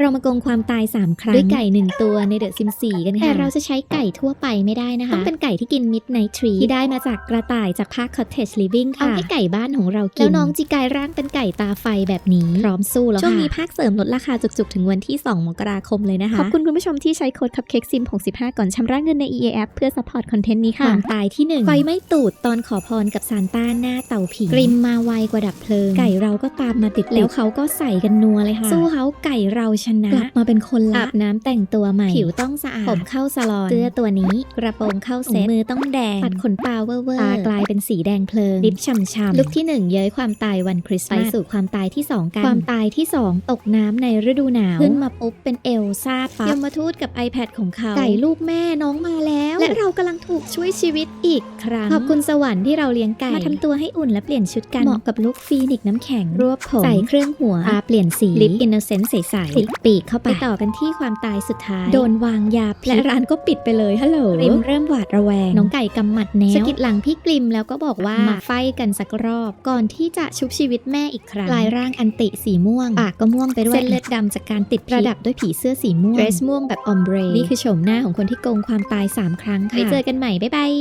เรามาโกงความตาย 3 ครั้ง ด้วยไก่ 1 ตัวในเดอะซิม4กันค่ะ แต่เราจะใช้ไก่ทั่วไปไม่ได้นะคะ ต้องเป็นไก่ที่กินมิดไนทรีที่ได้มาจากกระต่ายจากภาค Cottage Living ค่ะ เอาให้ไก่บ้านของเรากิน แล้วน้องจีกายร่างเป็นไก่ตาไฟแบบนี้ พร้อมสู้แล้วค่ะ ช่วงนี้ภาคเสริมลดราคาจุกๆ ถึงวันที่ 2 มกราคมเลยนะคะ ขอบคุณคุณผู้ชมที่ใช้โค้ด Cupcake Sim 65 ก่อนชำระเงินใน EA App เพื่อ support คอนเทนต์นี้ค่ะความตายที่หนึ่งไฟไม่ตูดตอนขอพรกับซานต้าหน้าเตาผิงกริมมาไวกว่าดับเพลิง ไก่เราก็ตามมาติดๆแล้วเขาก็ใส่กันนัวเลยค่ะสู้เขาไก่เราชนะ กลับมาเป็นคนละอาบน้ำแต่งตัวใหม่ ผิวต้องสะอาด ผมเข้าซาลอน เสื้อตัวนี้ กระโปรงเข้าเซ็ตมือต้องแดง ปัดขนตาเวอร์เวอร์ตากลายเป็นสีแดงเพลิง ลิปช่ำๆ ลุกที่หนึ่งเย้ยความตายวันคริสต์มาสไปสู่ความตายที่สองกัน ความตายที่สองตกน้ำในฤดูหนาว ขึ้นมาปุ๊บเป็นเอลซ่าปั๊บยมทูตกับ iPad ของเขา ไก่ลูกแม่น้องมาแล้ว และเรากำลังถูกช่วยชีวิตอีกครั้ง ขอบคุณสวรรค์ที่เราเลี้ยงไก่ มาทำตัวให้อุ่นและเปลี่ยนชุดกัน เหมาะกับลุคฟีนิกซ์น้ำแข็ง รวบผม ใส่เครื่องหัวตาเปลี่ยนสี ลิปอินโนเซนต์ใสๆคลิกปีกเข้าไปต่อกันที่ความตายสุดท้าย โดนวางยาพิษและร้านก็ปิดไปเลยฮัลโหลริมเริ่มหวาดระแวง น้องไก่กำหมัดแนวสะกิดหลังพี่กลิมแล้วก็บอกว่ามาไฟกันสักรอบ ก่อนที่จะชุบชีวิตแม่อีกครั้งลายร่างอันติสีม่วง ปากก็ม่วงไปด้วยเส้นเลือดดำจากการติดประดับด้วยผีเสื้อสีม่วงเดรสม่วงแบบออมเบรนี่คือโฉมหน้าของคนที่โกงความตาย3ครั้งค่ะไปเจอกันใหม่บ๊ายบาย